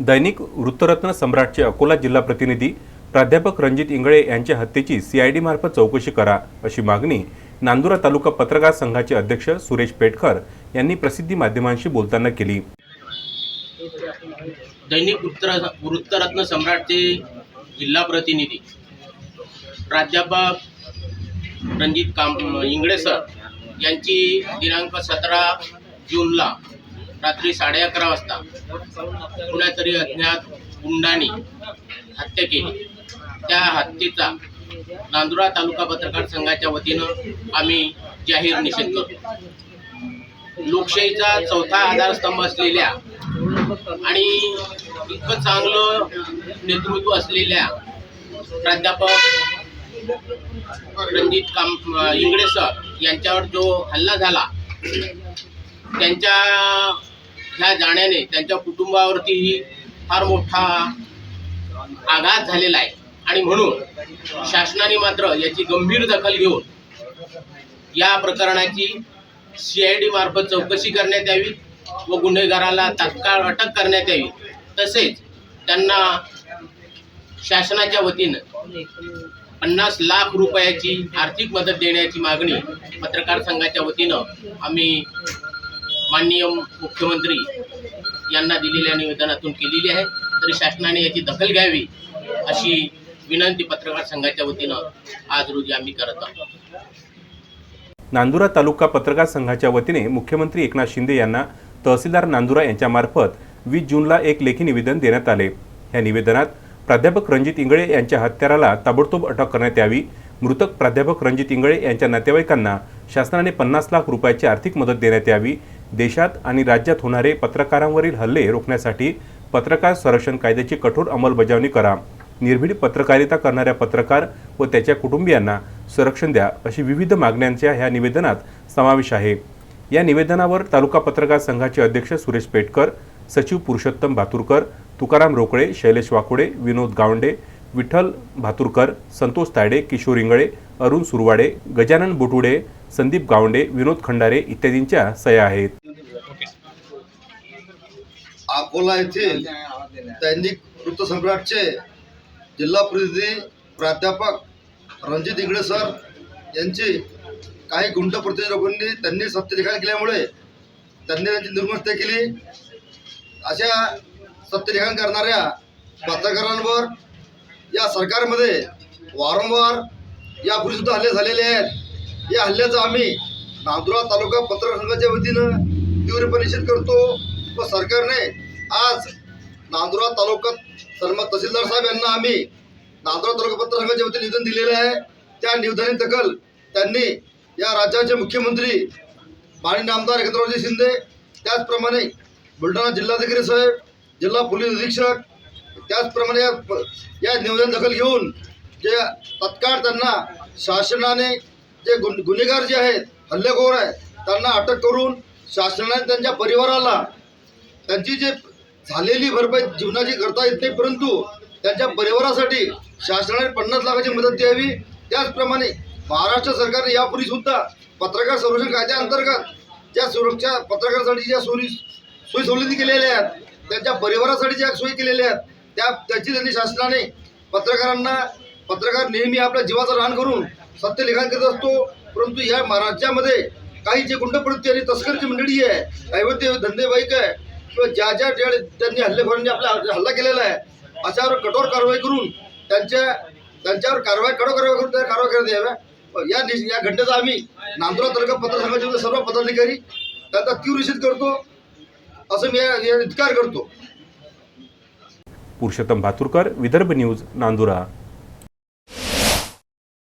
दैनिक वृत्तरत्न सम्राटचे अकोला जिल्हा प्रतिनिधी प्राध्यापक रणजित इंगळे यांच्या हत्येची सीआयडी मार्फत चौकशी करा अशी मागणी नांदुरा तालुका पत्रकार संघाचे अध्यक्ष सुरेश पेटकर यांनी प्रसिद्धी माध्यमांशी बोलताना केली. दैनिक वृत्तर वृत्तरत्न सम्राटचे जिल्हा प्रतिनिधी प्राध्यापक रणजित काम इंगळे सर यांची दिनांक सतरा जूनला रात्री साडे अकरा वाजता कुणातरी अज्ञात गुंडाने हत्या केली. त्या हत्येचा नांदुरा तालुका पत्रकार संघाच्या वतीनं आम्ही जाहीर निषेध करतो. लोकशाहीचा चौथा आधारस्तंभ असलेल्या आणि इतकं चांगलं नेतृत्व असलेल्या प्राध्यापक रणजित काम इंगळे सर यांच्यावर जो हल्ला झाला त्यांच्या ह्या जाण्याने त्यांच्या कुटुंबावरतीही फार मोठा आघात झालेला आहे. आणि म्हणून शासनाने मात्र याची गंभीर दखल घेऊन या प्रकरणाची सी आय डी मार्फत चौकशी करण्यात यावी व गुन्हेगाराला तात्काळ अटक करण्यात यावी. तसेच त्यांना शासनाच्या वतीनं पन्नास लाख रुपयाची आर्थिक मदत देण्याची मागणी पत्रकार संघाच्या वतीनं आम्ही माननीय मुख्यमंत्री यांना दिलेल्या निवेदनातून केलेली आहे. तरी शासनाने याची दखल घ्यावी अशी विनंती पत्रकार संघाच्या वतीनं आज रोजी आम्ही करत आहोत. नांदुरा तालुका पत्रकार संघाच्या वतीने मुख्यमंत्री एकनाथ शिंदे यांना तहसीलदार नांदुरा यांच्यामार्फत वीस जूनला एक लेखी निवेदन देण्यात आले. या निवेदनात प्राध्यापक रणजित इंगळे यांच्या हत्याराला ताबडतोब अटक करण्यात यावी. मृतक प्राध्यापक रणजित इंगळे यांच्या नातेवाईकांना शासनाने पन्नास लाख रुपयाची आर्थिक मदत देण्यात यावी. देशात आणि राज्यात होणारे पत्रकारांवरील हल्ले रोखण्यासाठी पत्रकार संरक्षण कायद्याची कठोर अंमलबजावणी करा. निर्भीड पत्रकारिता करणाऱ्या पत्रकार व त्याच्या कुटुंबियांना संरक्षण द्या अशी विविध मागण्यांच्या ह्या निवेदनात समावेश आहे. या निवेदनावर तालुका पत्रकार संघाचे अध्यक्ष सुरेश पेटकर सचिव पुरुषोत्तम भातुरकर तुकाराम रोकळे शैलेश वाकुडे विनोद गावंडे विठ्ठल भातुरकर संतोष तायडे किशोर इंगळे अरुण सुरवाडे गजानन बुटुडे संदीप गावंडे विनोद खंडारे इत्यादींच्या सह्या आहेत. अकोला येथील दैनिक वृत्तसम्राटचे जिल्हा प्रतिनिधी प्राध्यापक रणजित इंगळे सर यांची काही गुंड प्रतिनिधी त्यांनी सत्यलिखाण केल्यामुळे त्यांनी त्यांची निर्मस्त्या केली. अशा सत्यलिखाण करणाऱ्या पत्रकारांवर या सरकारमध्ये वारंवार यापूर्वी सुद्धा हल्ले झालेले आहेत. या हल्ल्याचा आम्ही नांदुरा तालुका पत्रकार संघाच्या वतीनं तीव्रपणे निषेध करतो व सरकारने आज नांदुरा तालुक्यात सन्मान तहसीलदार साहेब यांना आम्ही नांदुरा तालुका पत्रसंघाच्या वतीने निवेदन दिलेलं आहे. त्या निवेदनाची दखल त्यांनी या राज्याचे मुख्यमंत्री माननीय आमदार एकनाथरावजी शिंदे त्याचप्रमाणे बुलढाणा जिल्हाधिकारी साहेब जिल्हा पोलीस अधीक्षक त्याचप्रमाणे या या निवेदन दखल घेऊन जे तत्काळ त्यांना शासनाने जे गुन गुन्हेगार जे आहेत हल्लेखोर आहे त्यांना अटक करून शासनाने त्यांच्या परिवाराला त्यांची जे झालेली भरपाई जीवनाची करता येत नाही परंतु त्यांच्या परिवारासाठी शासनाने पन्नास लाखाची मदत द्यावी. त्याचप्रमाणे महाराष्ट्र सरकारने यापूर्वी सुद्धा पत्रकार संरक्षण कायद्याअंतर्गत ज्या सुरक्षा पत्रकारासाठी ज्या सोयी सोयी सवलती केलेल्या आहेत त्यांच्या परिवारासाठी ज्या सोयी केलेल्या आहेत त्या त्याची त्यांनी शासनाने पत्रकारांना पत्रकार नेहमी आपल्या जीवाचं रान करून सत्य लिखाण करत असतो. परंतु या राज्यामध्ये काही जे गुंडप्रवृत्ती आणि तस्करीची मंडळी आहे अवैध धंदेवाईक आहे किंवा ज्या ज्या ठिकाणी त्यांनी हल्लेखोरांनी आपला हल्ला केलेला आहे अशावर कठोर कारवाई करून त्यांच्या त्यांच्यावर कारवाई कडक कारवाई करून त्या कारवाई करण्यात याव्या या या घटनेचा आम्ही नांदुरा तालुका पत्रसंघाचे सर्व पदाधिकारी त्यांचा तीव्र निषेध करतो. असं मी इत्कार करतो. पुरुषोत्तम भातुरकर विदर्भ न्यूज नांदुरा.